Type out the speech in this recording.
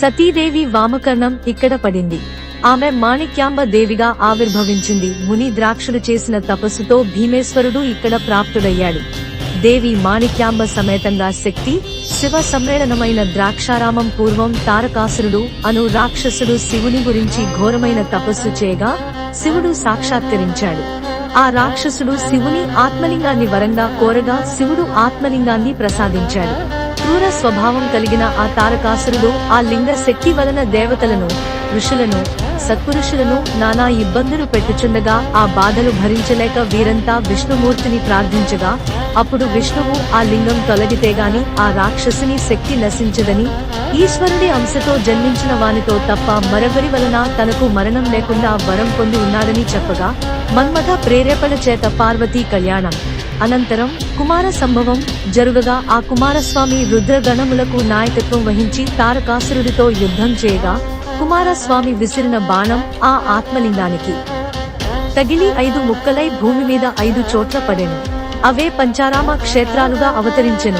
సతీదేవి వామకర్ణం ఇక్కడ పడింది. ఆమె మాణిక్యాంబ దేవిగా ఆవిర్భవించింది. ముని ద్రాక్షుడు చేసిన తపస్సుతో భీమేశ్వరుడు ఇక్కడ ప్రాప్తుడయ్యాడు. దేవి మాణిక్యాంబ సమేతంగా శక్తి శివ సమ్మేళనమైన ద్రాక్షారామం పూర్వం తారకాసురుడు అను రాక్షసుడు శివుని గురించి ఘోరమైన తపస్సు చేయగా శివుడు సాక్షాత్కరించాడు. ఆ రాక్షసుడు శివుని ఆత్మలింగాన్ని వరంగా కోరగా శివుడు ఆత్మలింగాన్ని ప్రసాదించాడు. క్రూర స్వభావం కలిగిన ఆ తారకాసురుడు ఆ లింగ శక్తి వలన దేవతలను ఋషులను సత్పురుషులను నానా ఇబ్బందులు పెట్టుచుండగా ఆ బాధలు భరించలేక వీరంతా విష్ణుమూర్తిని ప్రార్థించగా అప్పుడు విష్ణువు ఆ లింగం తొలగితే గాని ఆ రాక్షసుని శక్తి నశించదని ఈశ్వరుడి అంశతో జన్మించిన వానితో తప్ప మరొకరి వలన తనకు మరణం లేకుండా వరం పొంది ఉన్నాడని చెప్పగా మన్మథ ప్రేరేపణ చేత పార్వతీ కళ్యాణం. అనంతరం కుమార సంభవం జరుగగా ఆ కుమారస్వామి రుద్రగణములకు నాయకత్వం వహించి తారకాసురుడితో యుద్ధం చేయగా కుమారస్వామి విసిరిన బాణం ఆ ఆత్మలింగానికి. తగిలి ఐదు ముక్కలై భూమి మీద ఐదు చోట్ల పడెను. అవే పంచారామ క్షేత్రాలుగా అవతరించెను.